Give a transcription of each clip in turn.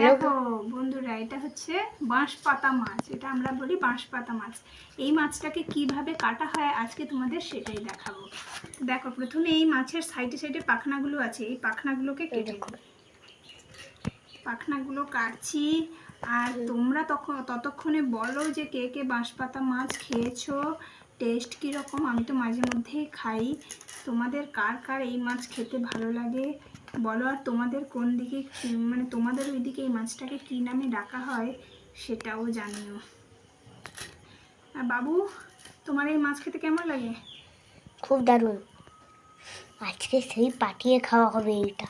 দেখো বন্ধুরা, এটা হচ্ছে বাঁশ পাতা মাছ। এটা আমরা বলি বাঁশ পাতা মাছ। এই মাছটাকে কীভাবে কাটা হয় আজকে তোমাদের সেটাই দেখাবো। দেখো, প্রথমে এই মাছের সাইডে সাইডে পাখনাগুলো আছে। এই পাখনাগুলোকে কেটে। পাখনাগুলো কাটছি, আর তোমরা তখন ততক্ষণে বলো যে কে কে বাঁশ পাতা মাছ খেয়েছো। টেস্ট কীরকম? আমি তো মাঝে মধ্যেই খাই। তোমাদের কার কার এই মাছ খেতে ভালো লাগে? বলো আর তোমাদের কোন দিকে মানে তোমাদের ওইদিকে এই মাছটাকে কী নামে ডাকা হয় সেটাও জানিও। আর বাবু তোমার এই মাছ খেতে কেমন লাগে? খুব দারুণ। আজকে সেই পাঠিয়ে খাওয়া হবে এইটা।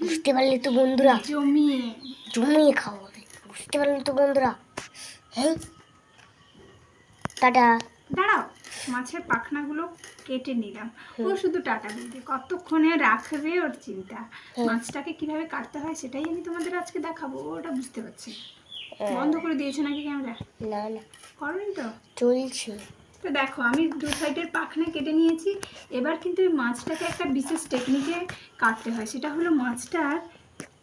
বুঝতে পারলে তো বন্ধুরা। জমিয়ে। জমিয়ে খাওয়া হবে। বুঝতে পারলে তো বন্ধুরা। হ্যাঁ? টাটা। দাঁড়াও। মাছের পাখনাগুলো কেটে নিলাম। ও শুধু টাটা দিতে কতক্ষণে রাখবে ওর চিন্তা? মাছটাকে কীভাবে কাটতে হয় সেটাই আমি তোমাদের আজকে দেখাবো ওটা বুঝতে পারছি। হ্যাঁ। বন্ধ করে দিয়েছ নাকি ক্যামেরা? না না। করনি তো? চলছে। তো দেখো আমি দু সাইডের পাখনা কেটে নিয়েছি। এবার কিন্তু এই মাছটাকে একটা বিশেষ টেকনিকে কাটতে হয়। সেটা হলো মাছটার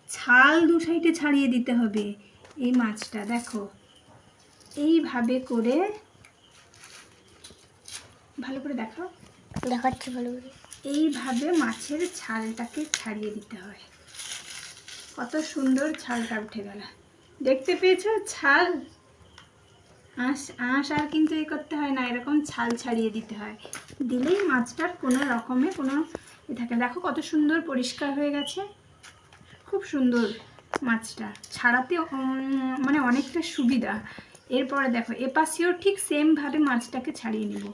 ছাল দু সাইডে ছাড়িয়ে দিতে হবে। এই মাছটা দেখো এইভাবে করে ভালো করে দেখো দেখাচ্ছি ভালো করে। এইভাবে মাছের ছালটাকে ছাড়িয়ে দিতে হয়। কত সুন্দর ছালটা উঠে গেল। দেখতে পেয়েছ? ছাল। আঁশ আঁশ আর কিন্তু এ করতে হয় না এরকম ছাল ছাড়িয়ে দিতে হয়। দিলেই মাছটার কোনো রকমে কোনো এ থাকে দেখো কত সুন্দর পরিষ্কার হয়ে গেছে। খুব সুন্দর মাছটা। ছাড়াতে মানে অনেকটা সুবিধা। এরপরে দেখো এপাশেও ঠিক সেমভাবে মাছটাকে ছাড়িয়ে নেব।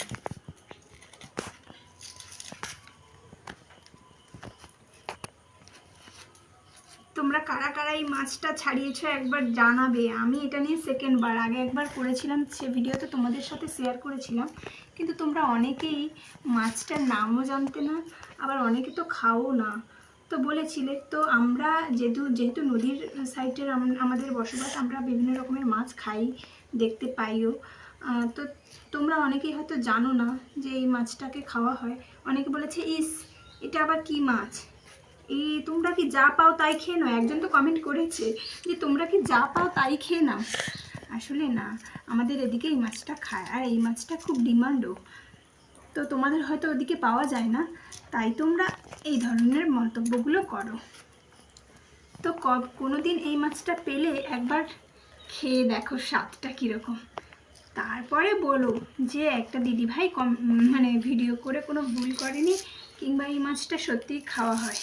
তোমরা কারা কারা এই মাছটা ছাড়িয়েছো একবার জানাবে। আমি এটা নিয়ে সেকেন্ড বার। আগে একবার করেছিলাম সে ভিডিওতে তোমাদের সাথে শেয়ার করেছিলাম। কিন্তু তোমরা অনেকেই মাছটার নামও জানতে না, আবার অনেকে তো খাও না। তো বলেছিলে, তো আমরা যেহেতু যেহেতু নদীর সাইডের আমাদের বসবাস, আমরা বিভিন্ন রকমের মাছ খাই, দেখতে পাইও। তো তোমরা অনেকেই হয়তো জানো না যে এই মাছটাকে খাওয়া হয়। অনেকে বলেছে, ইস, এটা আবার কি মাছ? এই তোমরা কি যা পাও তাই খেয়ে নাও? একজন তো কমেন্ট করেছে যে, তোমরা কি যা পাও তাই খেয়ে নাও? আসলে না, আমাদের এদিকে এই মাছটা খায়। আর এই মাছটা খুব ডিমান্ডও। তো তোমাদের হয়তো ওদিকে পাওয়া যায় না। তাই তোমরা এই ধরনের মন্তব্যগুলো করো। তো কোনো দিন এই মাছটা পেলে একবার খেয়ে দেখো স্বাদটা কীরকম। তারপরে বলো যে, একটা দিদিভাই কম মানে ভিডিও করে কোনো ভুল করেনি কিংবা এই মাছটা সত্যিই খাওয়া হয়।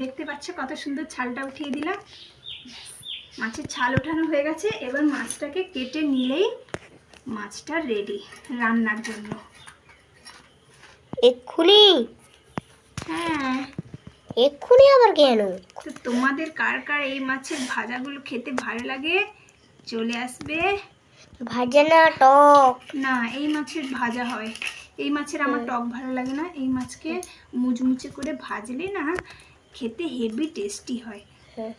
দেখতে পাচ্ছ কত সুন্দর ছালটা উঠিয়ে দিলাম। মাছের ছাল ওঠানো হয়ে গেছে এবার মাছটাকে কেটে নিলেই মাছটা রেডি রান্নার জন্য। এক্ষুনি? হ্যাঁ। এক্ষুনি আবার কেন? তো তোমাদের কার কার এই মাছের ভাজাগুলো খেতে ভালো লাগে? চলে আসবে। ভাজা না টক। না এই মাছের ভাজা হয়। এই মাছের আমার টক ভালো লাগে না। এই মাছকে মুচমুচে করে ভাজলে না খেতে হেভি টেস্টি হয়। হ্যাঁ।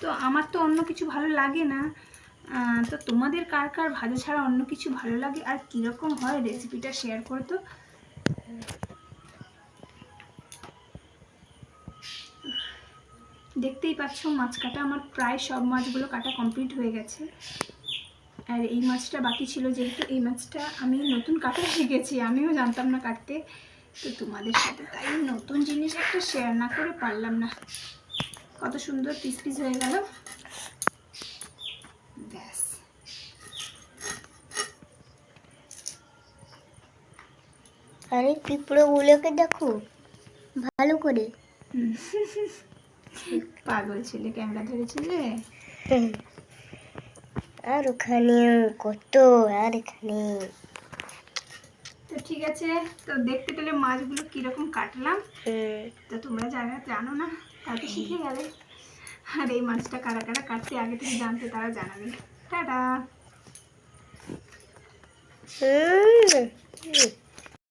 তো আমার তো অন্য কিছু ভালো লাগে না। তো তোমাদের কার কার ভাজা ছাড়া অন্য কিছু ভালো লাগে? আর কীরকম হয় রেসিপিটা শেয়ার করো তো। দেখতেই পাচ্ছ মাছ কাটা আমার প্রায় সব মাছগুলো কাটা কমপ্লিট হয়ে গেছে। আর এই মাছটা বাকি ছিল যেহেতু এই মাছটা আমি নতুন কাটা শিখেছি আমিও জানতাম না কাটতে। তো তোমাদের সাথে তাই নতুন জিনিস একটা শেয়ার না করে পারলাম না। কত সুন্দর পিস পিস হয়ে গেল। ব্যাস। আরে পিঁপড়োগুলোকে দেখো ভালো করে। পাগল ছেলে ক্যামেরা ধরেছিলে আর ওখানে কত আর এখানে তো ঠিক আছে তো দেখতে পেলে মাছগুলো কীরকম কাটলাম। তো তোমরা যারা জানো না তাকে শিখে গেলে। আর এই মাছটা কারা কারা কাটতে আগে থেকে জানতে তারা জানাবে। টাটা।